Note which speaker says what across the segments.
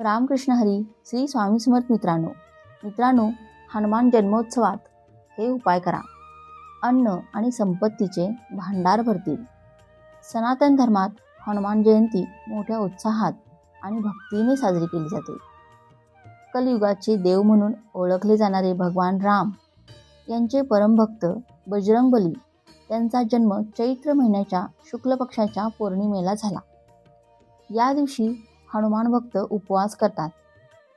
Speaker 1: रामकृष्ण हरी श्री स्वामी समर्थ मित्रांनो. मित्रांनो हनुमान जन्मोत्सवात हे उपाय करा. अन्न आणि संपत्तीचे भांडार भरतील. सनातन धर्मात हनुमान जयंती मोठ्या उत्साहात आणि भक्तीने साजरी केली जाते. कलियुगाचे देव म्हणून ओळखले जाणारे भगवान राम यांचे परमभक्त बजरंगबली यांचा जन्म चैत्र महिन्याच्या शुक्ल पक्षाच्या पौर्णिमेला झाला. या दिवशी हनुमान भक्त उपवास करतात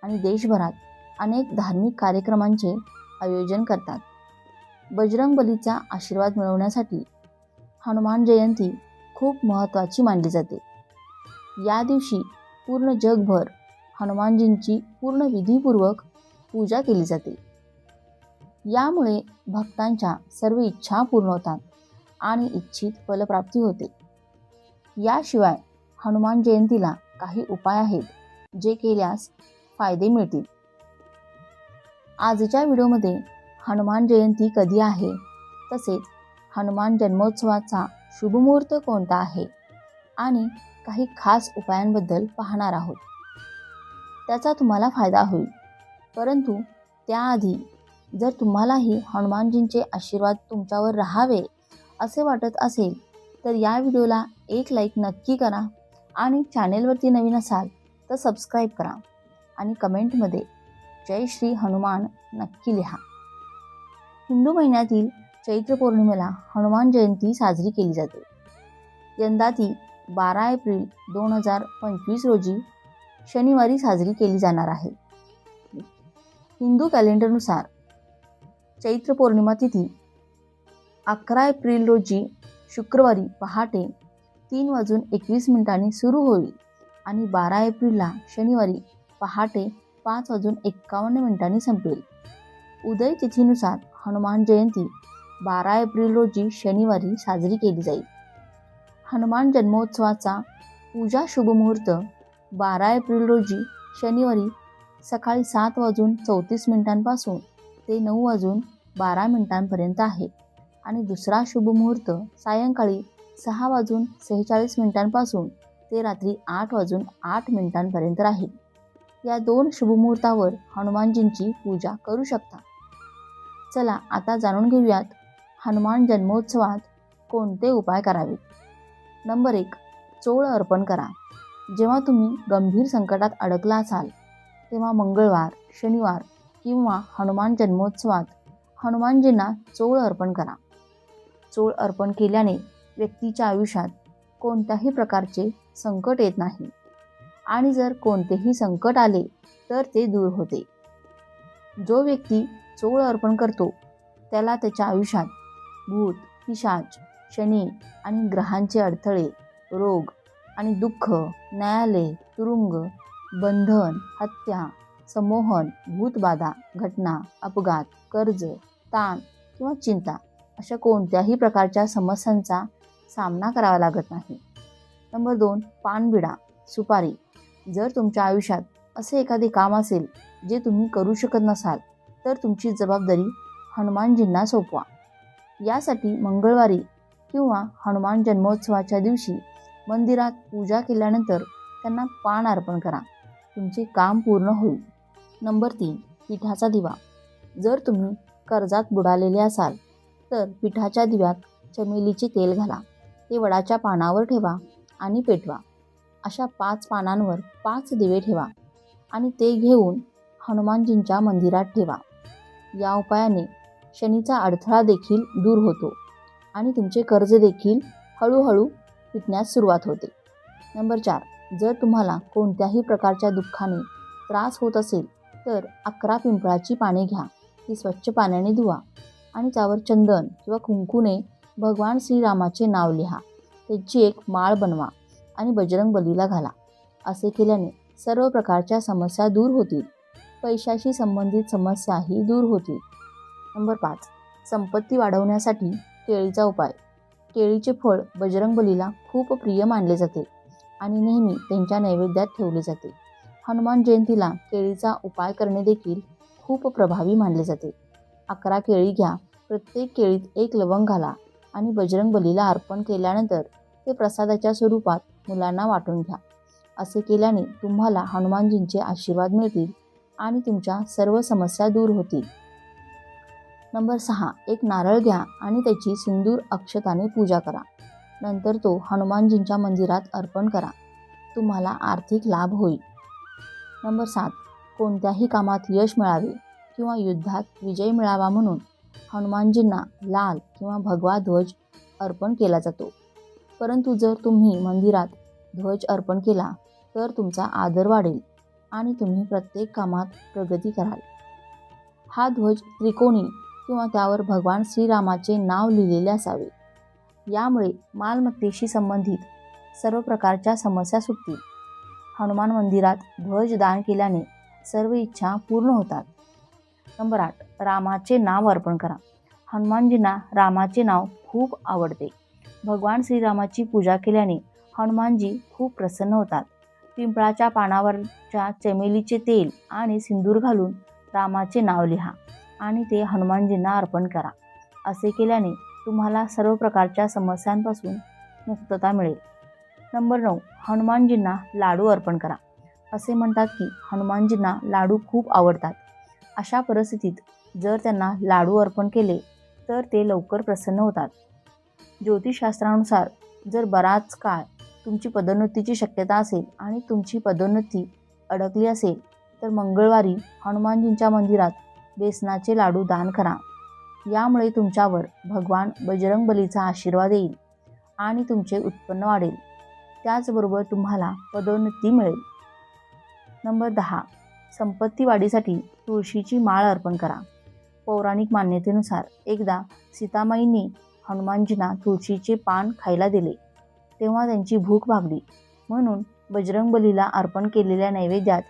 Speaker 1: आणि देशभरात अनेक धार्मिक कार्यक्रमांचे आयोजन करतात. बजरंगबलीचा आशीर्वाद मिळवण्यासाठी हनुमान जयंती खूप महत्त्वाची मानली जाते. या दिवशी पूर्ण जगभर हनुमानजींची पूर्ण विधीपूर्वक पूजा केली जाते. यामुळे भक्तांच्या सर्व इच्छा पूर्ण होतात आणि इच्छित फलप्राप्ती होते. याशिवाय हनुमान जयंतीला काही उपाय आहेत जे केल्यास फायदे मिळतील. आजच्या व्हिडिओमध्ये हनुमान जयंती कधी आहे? तसेच हनुमान जन्मोत्सवाचा शुभमुहूर्त कोणता आहे? आणि काही खास उपायांबद्दल पाहणार आहोत. त्याचा तुम्हाला फायदा होईल. परंतु त्याआधी जर तुम्हालाही हनुमानजींचे आशीर्वाद तुमच्यावर राहावे असे वाटत असेल तर या व्हिडिओला एक लाईक नक्की करा. आणि चॅनेलवरती नवीन असाल तर सबस्क्राईब करा आणि कमेंटमध्ये जय श्री हनुमान नक्की लिहा. हिंदू महिन्यातील चैत्र पौर्णिमेला हनुमान जयंती साजरी केली जाते. यंदा ती बारा एप्रिल दोन हजार पंचवीस रोजी शनिवारी साजरी केली जाणार आहे. हिंदू कॅलेंडरनुसार चैत्र पौर्णिमा तिथी अकरा एप्रिल रोजी शुक्रवारी पहाटे तीन वाजून एकवीस मिनिटांनी सुरू होईल. आणि बारा एप्रिलला शनिवारी पहाटे पाच वाजून एक्कावन्न मिनिटांनी संपेल. उदय तिथीनुसार हनुमान जयंती बारा एप्रिल रोजी शनिवारी साजरी केली जाईल. हनुमान जन्मोत्सवाचा पूजा शुभमुहूर्त बारा एप्रिल रोजी शनिवारी सकाळी सात वाजून चौतीस मिनिटांपासून ते नऊ वाजून बारा मिनिटांपर्यंत आहे. आणि दुसरा शुभमुहूर्त सायंकाळी सहा वाजून सेहेचाळीस मिनिटांपासून ते रात्री आठ वाजून आठ मिनिटांपर्यंत राहील. या दोन शुभमुहूर्तावर हनुमानजींची पूजा करू शकता. चला आता जाणून घेऊयात हनुमान जन्मोत्सवात कोणते उपाय करावेत नंबर एक चोळ अर्पण करा. जेव्हा तुम्ही गंभीर संकटात अडकला असाल तेव्हा मंगळवार शनिवार किंवा हनुमान जन्मोत्सवात हनुमानजींना चोळ अर्पण करा. चोळ अर्पण केल्याने व्यक्तीच्या आयुष्यात कोणत्याही प्रकारचे संकट येत नाही. आणि जर कोणतेही संकट आले तर ते दूर होते. जो व्यक्ती चोळ अर्पण करतो त्याला त्याच्या आयुष्यात भूत पिशाच शनी आणि ग्रहांचे अडथळे रोग आणि दुःख न्यायालय तुरुंग बंधन हत्या समोहन भूतबाधा घटना अपघात कर्ज ताण किंवा चिंता अशा कोणत्याही प्रकारच्या समस्यांचा सामना करावा लागत नाही. नंबर दोन पानबिडा सुपारी. जर तुमच्या आयुष्यात असे एखादे काम असेल जे तुम्ही करू शकत नसाल तर तुमची जबाबदारी हनुमानजींना सोपवा. यासाठी मंगळवारी किंवा हनुमान जन्मोत्सवाच्या दिवशी मंदिरात पूजा केल्यानंतर त्यांना पान अर्पण करा. तुमचे काम पूर्ण होईल. नंबर तीन पिठाचा दिवा. जर तुम्ही कर्जात बुडालेले असाल तर पिठाच्या दिव्यात चमेलीचे तेल घाला. ते वडाच्या पानावर ठेवा आणि पेटवा. अशा पाच पानांवर पाच दिवे ठेवा आणि ते घेऊन हनुमानजींच्या मंदिरात ठेवा. या उपायाने शनीचा अडथळा देखील दूर होतो आणि तुमचे कर्ज देखील हळूहळू फिटण्यास सुरुवात होते. नंबर चार जर तुम्हाला कोणत्याही प्रकारच्या दुःखाने त्रास होत असेल तर अकरा पिंपळाची पाने घ्या. ती स्वच्छ पाण्याने धुवा आणि त्यावर चंदन किंवा कुंकूने भगवान श्रीरामाचे नाव लिहा. त्याची एक माळ बनवा आणि बजरंग बलीला घाला. असे केल्याने सर्व प्रकारच्या समस्या दूर होतील. पैशाशी संबंधित समस्याही दूर होतील. नंबर पाच. संपत्ती वाढवण्यासाठी केळीचा उपाय. केळीचे फळ बजरंग बलीला खूप प्रिय मानले जाते आणि नेहमी त्यांच्या नैवेद्यात ठेवले जाते. हनुमान जयंतीला केळीचा उपाय करणे देखील खूप प्रभावी मानले जाते. अकरा केळी घ्या. प्रत्येक केळीत एक लवंग घाला. आणि बजरंग बलीला अर्पण केल्यानंतर ते प्रसादाच्या स्वरूपात मुलांना वाटून घ्या. असे केल्याने तुम्हाला हनुमानजींचे आशीर्वाद मिळतील आणि तुमच्या सर्व समस्या दूर होतील. नंबर सहा एक नारळ घ्या आणि त्याची सिंदूर अक्षताने पूजा करा. नंतर तो हनुमानजींच्या मंदिरात अर्पण करा. तुम्हाला आर्थिक लाभ होईल. नंबर सात कोणत्याही कामात यश मिळावे किंवा युद्धात विजय मिळावा म्हणून हनुमानजींना लाल किंवा भगवा ध्वज अर्पण केला जातो. परंतु जर तुम्ही मंदिरात ध्वज अर्पण केला तर तुमचा आदर वाढेल आणि तुम्ही प्रत्येक कामात प्रगती कराल. हा ध्वज त्रिकोणी किंवा त्यावर भगवान श्रीरामाचे नाव लिहिलेले असावे. यामुळे मालमत्तेशी संबंधित सर्व प्रकारच्या समस्या सुटतील. हनुमान मंदिरात ध्वज दान केल्याने सर्व इच्छा पूर्ण होतात. नंबर आठ रामाचे नाव अर्पण करा. हनुमानजींना रामाचे नाव खूप आवडते. भगवान श्रीरामाची पूजा केल्याने हनुमानजी खूप प्रसन्न होतात. पिंपळाच्या पानावरच्या चमेलीचे तेल आणि सिंदूर घालून रामाचे नाव लिहा आणि ते हनुमानजींना अर्पण करा. असे केल्याने तुम्हाला सर्व प्रकारच्या समस्यांपासून मुक्तता मिळेल. नंबर नऊ हनुमानजींना लाडू अर्पण करा. असे म्हणतात की हनुमानजींना लाडू खूप आवडतात. अशा परिस्थितीत जर त्यांना लाडू अर्पण केले तर ते लवकर प्रसन्न होतात. ज्योतिषशास्त्रानुसार जर बराच काळ तुमची पदोन्नतीची शक्यता असेल आणि तुमची पदोन्नती अडकली असेल तर मंगळवारी हनुमानजींच्या मंदिरात बेसनाचे लाडू दान करा. यामुळे तुमच्यावर भगवान बजरंग बलीचा आशीर्वाद येईल आणि तुमचे उत्पन्न वाढेल. त्याचबरोबर तुम्हाला पदोन्नती मिळेल. नंबर दहा. संपत्ती वाढीसाठी तुळशीची माळ अर्पण करा. पौराणिक मान्यतेनुसार एकदा सीतामाईंनी हनुमानजींना तुळशीचे पान खायला दिले. तेव्हा त्यांची भूक भागली. म्हणून बजरंगबलीला अर्पण केलेल्या नैवेद्यात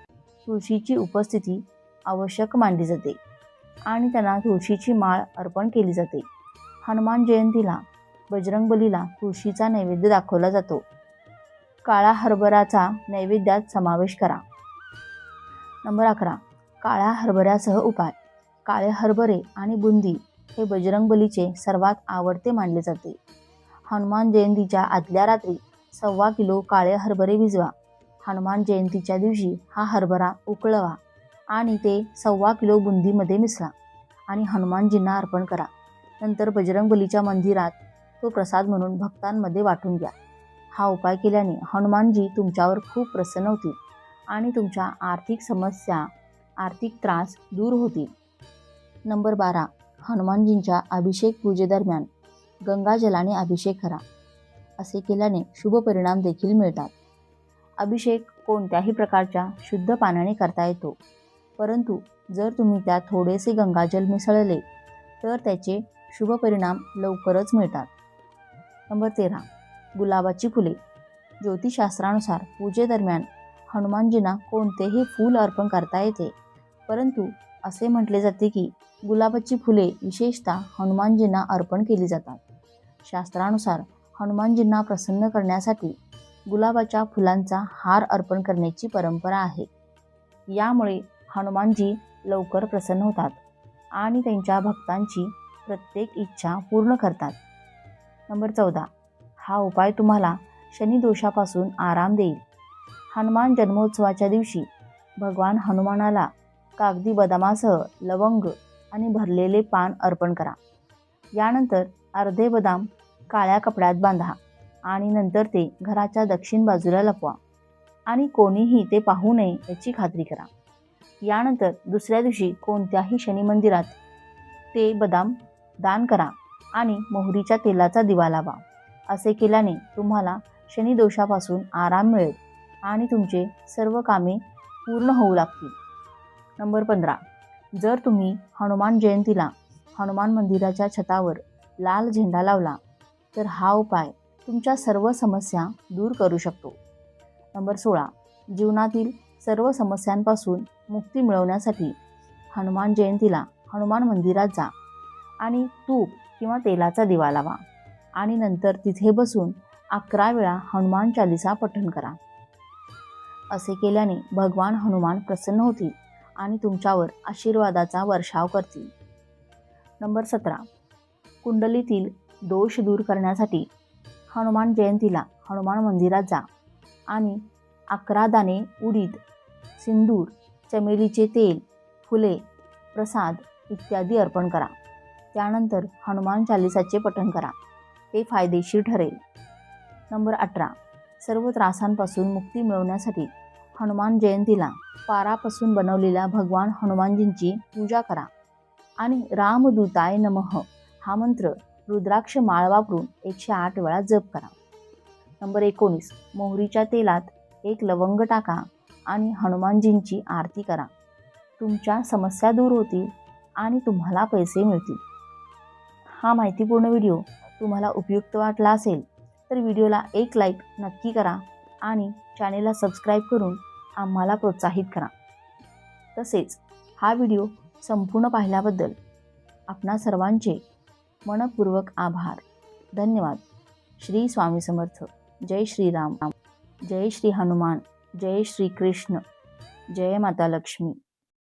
Speaker 1: तुळशीची उपस्थिती आवश्यक मानली जाते आणि त्यांना तुळशीची माळ अर्पण केली जाते. हनुमान जयंतीला बजरंगबलीला तुळशीचा नैवेद्य दाखवला जातो. काळा हरभराचा नैवेद्यात समावेश करा. नंबर अकरा. काळ्या हरभऱ्यासह उपाय. काळे हरभरे आणि बुंदी हे बजरंगबलीचे सर्वात आवडते मानले जाते. हनुमान जयंतीच्या आदल्या रात्री सव्वा किलो काळे हरभरे भिजवा. हनुमान जयंतीच्या दिवशी हा हरभरा उकळवा आणि ते सव्वा किलो बुंदीमध्ये मिसळा आणि हनुमानजींना अर्पण करा. नंतर बजरंगबलीच्या मंदिरात तो प्रसाद म्हणून भक्तांमध्ये वाटून द्या हा उपाय केल्याने हनुमानजी तुमच्यावर खूप प्रसन्न होतील. आणि तुमच्या आर्थिक समस्या आर्थिक त्रास दूर होतील. नंबर बारा. हनुमानजींच्या अभिषेक पूजेदरम्यान गंगाजलाने अभिषेक करा. असे केल्याने शुभ परिणाम देखील मिळतात. अभिषेक कोणत्याही प्रकारच्या शुद्ध पाण्याने करता येतो. परंतु जर तुम्ही त्यात थोडेसे गंगाजल मिसळले तर त्याचे शुभ परिणाम लवकरच मिळतात. नंबर तेरा. गुलाबाची फुले. ज्योतिषशास्त्रानुसार पूजेदरम्यान हनुमानजींना कोणतेही फूल अर्पण करता येते. परंतु असे म्हटले जाते की गुलाबाची फुले विशेषतः हनुमानजींना अर्पण केली जातात. शास्त्रानुसार हनुमानजींना प्रसन्न करण्यासाठी गुलाबाच्या फुलांचा हार अर्पण करण्याची परंपरा आहे. यामुळे हनुमानजी लवकर प्रसन्न होतात आणि त्यांच्या भक्तांची प्रत्येक इच्छा पूर्ण करतात. नंबर चौदा. हा उपाय तुम्हाला शनिदोषापासून आराम देईल. हनुमान जन्मोत्सवाच्या दिवशी भगवान हनुमानाला कागदी बदामासह लवंग आणि भरलेले पान अर्पण करा. यानंतर अर्धे बदाम काळ्या कपड्यात बांधा आणि नंतर ते घराच्या दक्षिण बाजूला लपवा आणि कोणीही ते पाहू नये याची खात्री करा. यानंतर दुसऱ्या दिवशी कोणत्याही शनी मंदिरात ते बदाम दान करा आणि मोहरीच्या तेलाचा दिवा लावा. असे केल्याने तुम्हाला शनिदोषापासून आराम मिळेल. आणि तुमचे सर्व कामे पूर्ण होऊ लागतील. नंबर पंधरा. जर तुम्ही हनुमान जयंतीला हनुमान मंदिराच्या छतावर लाल झेंडा लावला तर हा उपाय तुमच्या सर्व समस्या दूर करू शकतो. नंबर सोळा. जीवनातील सर्व समस्यांपासून मुक्ती मिळवण्यासाठी हनुमान जयंतीला हनुमान मंदिरात जा आणि तूप किंवा तेलाचा दिवा लावा. आणि नंतर तिथे बसून अकरा वेळा हनुमान चालिसा पठण करा. असे केल्याने भगवान हनुमान प्रसन्न होतील आणि तुमच्यावर आशीर्वादाचा वर्षाव करतील. नंबर सतरा. कुंडलीतील दोष दूर करण्यासाठी हनुमान जयंतीला हनुमान मंदिरात जा आणि अकरा दाणे उडीद सिंदूर चमेलीचे तेल फुले प्रसाद इत्यादी अर्पण करा. त्यानंतर हनुमान चालिसाचे पठण करा. ते फायदेशीर ठरेल. नंबर अठरा. सर्व त्रासांपासून मुक्ती मिळवण्यासाठी हनुमान जयंतीला पारापासून बनवलेल्या भगवान हनुमानजींची पूजा करा. आणि रामदूताय नमः हा मंत्र रुद्राक्ष माळ वापरून एकशे आठ वेळा जप करा. नंबर एकोणीस मोहरीच्या तेलात एक लवंग टाका आणि हनुमानजींची आरती करा. तुमच्या समस्या दूर होतील आणि तुम्हाला पैसे मिळतील. हा माहितीपूर्ण व्हिडिओ तुम्हाला उपयुक्त वाटला असेल तर व्हिडिओला एक लाईक नक्की करा आणि चॅनेलला सबस्क्राईब करून आम्हाला प्रोत्साहित करा. तसेच हा व्हिडिओ संपूर्ण पाहिल्याबद्दल आपणा सर्वांचे मनपूर्वक आभार. धन्यवाद. श्री स्वामी समर्थ. जय श्रीराम जय श्री हनुमान. जय श्री कृष्ण. जय माता लक्ष्मी.